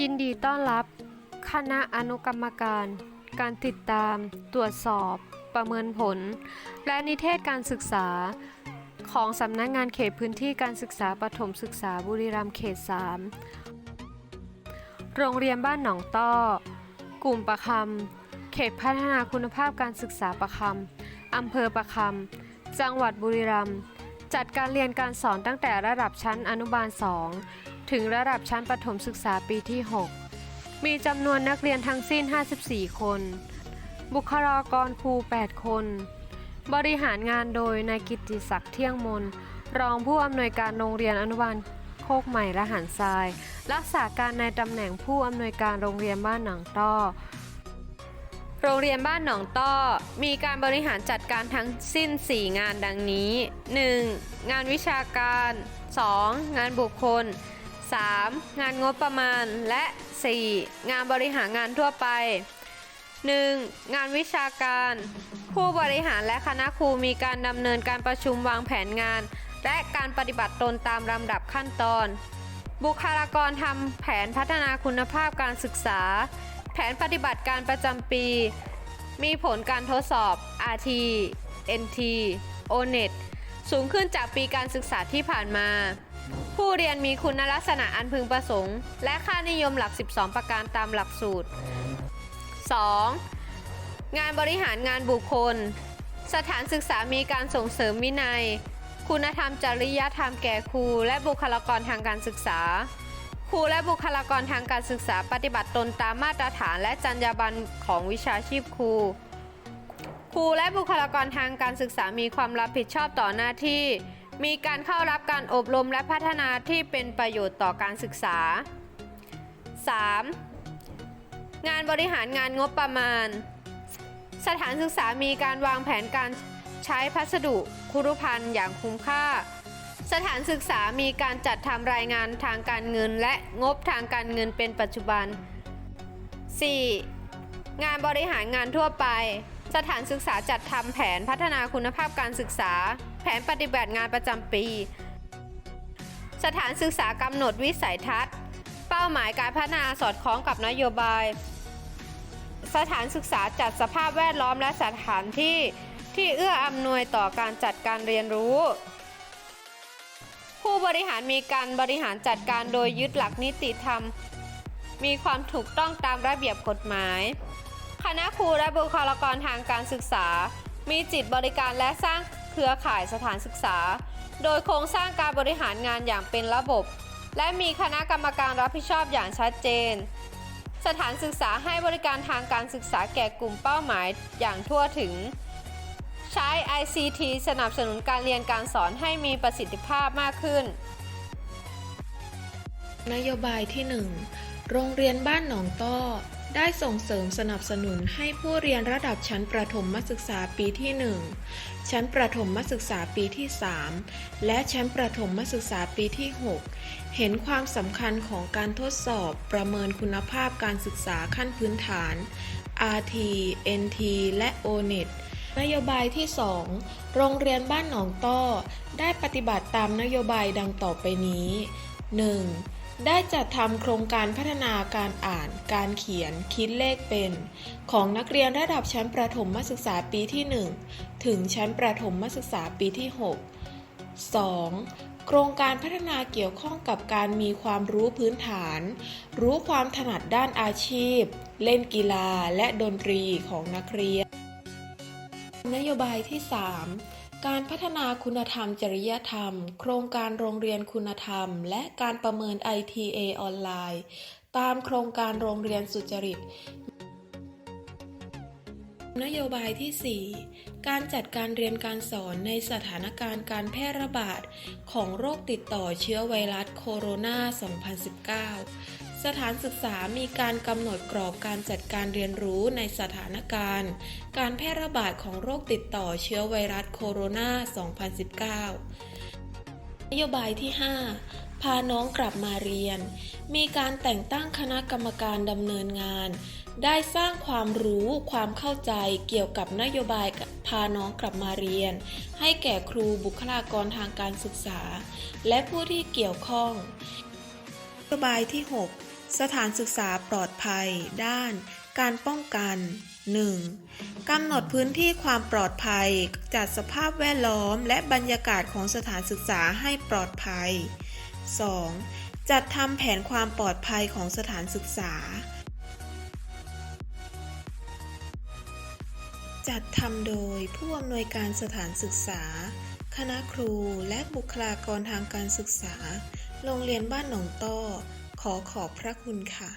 ยินดีต้อนรับ คณะอนุกรรมการ การติดตาม ตรวจสอบ ประเมินผล และนิเทศการศึกษา ของสำนักงานเขตพื้นที่การศึกษาประถมศึกษาบุรีรัมย์เขต 3 โรงเรียนบ้านหนองต้อ กลุ่มประคำเขตพัฒนาคุณภาพการศึกษาประคำอำเภอประคำจังหวัดบุรีรัมย์จัดการเรียนการสอนตั้งแต่ระดับชั้นอนุบาล 2 ถึงระดับชั้นประถมศึกษาปีที่ 6 มีจำนวนนักเรียนทั้งสิ้น 54 คน บุคลากรครู 8 คน บริหารงานโดยนายกิติศักดิ์เที่ยงมน รองผู้อำนวยการโรงเรียนอนุบาลโคกใหม่ระหันทราย รักษาการในตำแหน่งผู้อำนวยการโรงเรียนบ้านหนองต้อโรงเรียนบ้านหนองต้อ มีการบริหารจัดการทั้งสิ้น 4 งานดังนี้ 1. งานวิชาการ 2. งานบุคคล 3. งานงบประมาณและ 4. งานบริหารงานทั่วไป 1. งานวิชาการ ผู้บริหารและคณะครูมีการดำเนินการประชุมวางแผนงาน และการปฏิบัติตนตามลำดับขั้นตอน บุคลากรทำแผนพัฒนาคุณภาพการศึกษา แผนปฏิบัติการประจำปี มีผลการทดสอบ RT NT ONET สูงขึ้นจากปีการศึกษาที่ผ่านมา ผู้เรียนมีคุณลักษณะอันพึงประสงค์ และค่านิยมหลัก 12 ประการตามหลักสูตร 2. งานบริหารงานบุคคล สถานศึกษามีการส่งเสริมวินัย คุณธรรมจริยธรรมแก่ครูและบุคลากรทางการศึกษา ครูและบุคลากรทางการศึกษาปฏิบัติตนตามมาตรฐานและจรรยาบรรณของวิชาชีพครู ครูและบุคลากรทางการศึกษามีความรับผิดชอบต่อหน้าที่ มีการเข้ารับการอบรมและพัฒนาที่เป็นประโยชน์ต่อการศึกษา 3. งานบริหารงานงบประมาณ สถานศึกษามีการวางแผนการใช้พัสดุคุรุภัณฑ์อย่างคุ้มค่า สถานศึกษามีการจัดทำรายงานทางการเงินและงบทางการเงินเป็นปัจจุบัน 4. งานบริหารงานทั่วไป สถานศึกษาจัดทำแผนพัฒนาคุณภาพการศึกษา แผนปฏิบัติงานประจำปี สถานศึกษากำหนดวิสัยทัศน์ เป้าหมายการพัฒนาสอดคล้องกับนโยบาย สถานศึกษาจัดสภาพแวดล้อมและสถานที่ที่เอื้ออำนวยต่อการจัดการเรียนรู้ ผู้บริหารมีการบริหารจัดการโดยยึดหลักนิติธรรม มีความถูกต้องตามระเบียบกฎหมาย คณะครูและบุคลากรทางการศึกษา มีจิตบริการและสร้างเครือข่ายสถานศึกษา โดยโครงสร้างการบริหารงานอย่างเป็นระบบ และมีคณะกรรมการรับผิดชอบอย่างชัดเจน สถานศึกษาให้บริการทางการศึกษาแก่กลุ่มเป้าหมายอย่างทั่วถึง ใช้ ICT สนับสนุนการเรียนการสอนให้มีประสิทธิภาพมากขึ้น นโยบายที่ 1 โรงเรียนบ้านหนองต้อ ได้ส่งเสริมสนับสนุนให้ผู้เรียนระดับชั้นประถมศึกษาปีที่ 1 ชั้นประถมศึกษาปีที่ 3 และชั้นประถมศึกษาปีที่ 6 เห็นความสำคัญของการทดสอบประเมินคุณภาพการศึกษาขั้นพื้นฐาน RT NT และ ONET นโยบายที่ 2 โรงเรียนบ้านหนองต้อ ได้ปฏิบัติตามนโยบายดังต่อไปนี้ 1. ได้จัดทำโครงการพัฒนาการอ่าน การเขียน คิดเลขเป็น ของนักเรียนระดับชั้นประถมศึกษาปีที่ 1 ถึงชั้นประถมศึกษาปีที่ 6 2. โครงการพัฒนาเกี่ยวข้องกับการมีความรู้พื้นฐาน รู้ความถนัดด้านอาชีพ เล่นกีฬาและดนตรีของนักเรียน นโยบายที่ 3 การพัฒนาคุณธรรมจริยธรรม โครงการโรงเรียนคุณธรรม และการประเมิน ITA ออนไลน์ ตามโครงการโรงเรียนสุจริต นโยบายที่ 4 การจัดการเรียนการสอนในสถานการณ์การแพร่ระบาดของโรคติดต่อเชื้อไวรัสโคโรนา 2019 สถานศึกษามีการกำหนดกรอบการจัดการเรียนรู้ในสถานการณ์ การแพร่ระบาดของโรคติดต่อเชื้อไวรัสโคโรนา 2019 นโยบายที่ 5พาน้องกลับมาเรียน มีการแต่งตั้งคณะกรรมการดำเนินงาน ได้สร้างความรู้ความเข้าใจเกี่ยวกับนโยบายพาน้องกลับมาเรียน ให้แก่ครูบุคลากรทางการศึกษา และผู้ที่เกี่ยวข้อง นโยบายที่ 6 สถานศึกษาปลอดภัย ด้าน การป้องกัน 1. กำหนดพื้นที่ความปลอดภัย จัดสภาพแวดล้อม และบรรยากาศของสถานศึกษาให้ปลอดภัย 2. จัดทำแผนความปลอดภัยของสถานศึกษา จัดทำโดยผู้อำนวยการสถานศึกษา คณะครูและบุคลากรทางการศึกษา โรงเรียนบ้านหนองต้อ ขอขอบพระคุณค่ะ